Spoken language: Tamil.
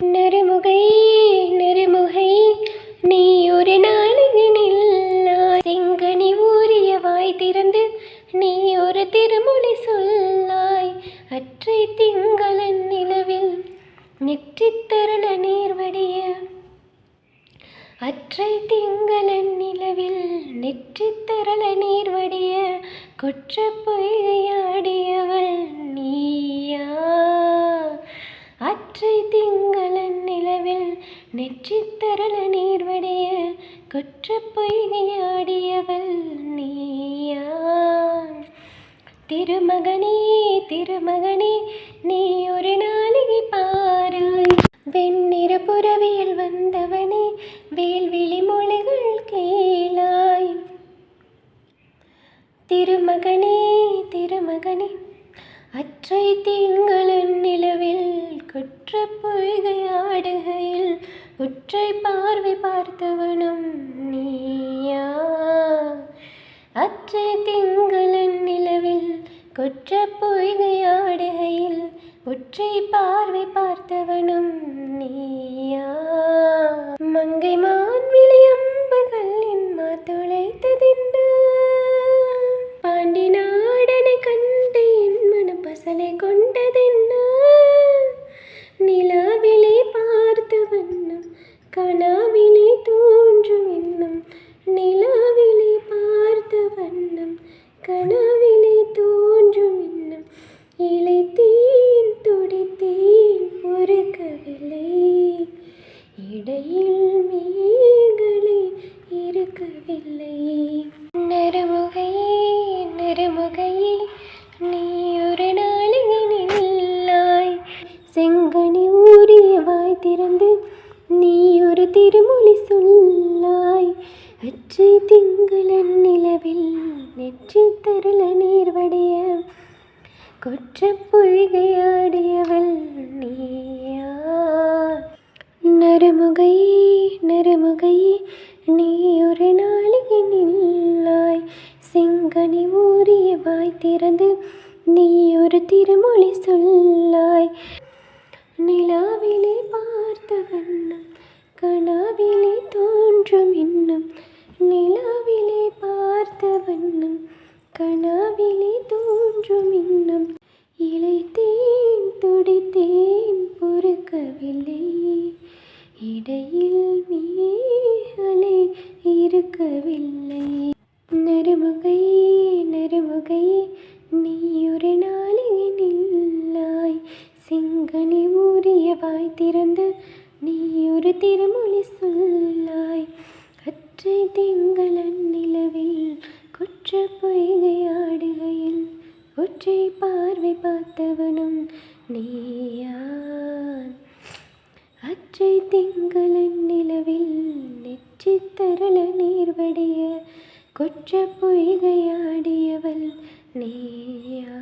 நறுமுகை நறுமுகை நீ ஒரு நாளினில் செங்கனி ஊறிய வாய் திறந்து நீ ஒரு திருமொழி சொல்லாய். அற்றை திங்களன் நிலவில் நெற்றித்தருள நீர் வடிய அற்றை திங்களன் நிலவில் நெற்றித் தரள நீர் வடிய கொற்ற பொய்கையாடிய நீயா அற்றை திங்களன் நிலவில் வெற்றித்தரள நீர்வடைய நீர் கொற்ற பொய்கையாடியவள் நீயா திருமகனே திருமகனே நீ ஒரு நாளிகை பாராய். வெண்ணிற புறவியில் வந்தவனே வேல்விழி மொழிகள் கேளாய். திருமகனே திருமகனே அற்றை திங்களன் அற்றை திங்களன் நிலவில் குற்ற பொய்கையாடுகையில் உற்றை பார்வை பார்த்தவனும் நீயா. மங்கை இருக்கவில்லை நறுமுகையே நறுமுகையே நீ ஒரு நாளிகை செங்கனி ஊறிய வாய் திறந்து நீ ஒரு திருமொழி சொல்லாய். அற்றை திங்களன் நிலவில் நெற்றி தருள நீர்வடைய கொற்ற பொழிகையாடியவள் நீயா. செங்கனி ஊறிய வாய் திறந்து நீ ஒரு திருமொழி சொல்லாய். நிலாவிலே பார்த்த வண்ணம் கனாவிலே தோன்றும் இன்னும் நிலாவிலே பார்த்த வண்ணம் கனாவிலே தோன்றும் இன்னும் இழைத்தேன் துடித்தேன் பொறுக்கவில்லை. இடையில் நீயொரு நீ ஒரு நாளிகை ஊறிய வாய் திறந்து நீ ஒரு திருமொழி சொல்லாய். அற்றை திங்களன் நிலவில் குற்ற பொய்கையாடுகையில் ஒற்றை பார்வை பார்த்தவனும் நீயான். அற்றை திங்களன் நிலவில் நெற்றி தரள நீர் வடிய கொற்ற பொய்கையாடியவள் நீயா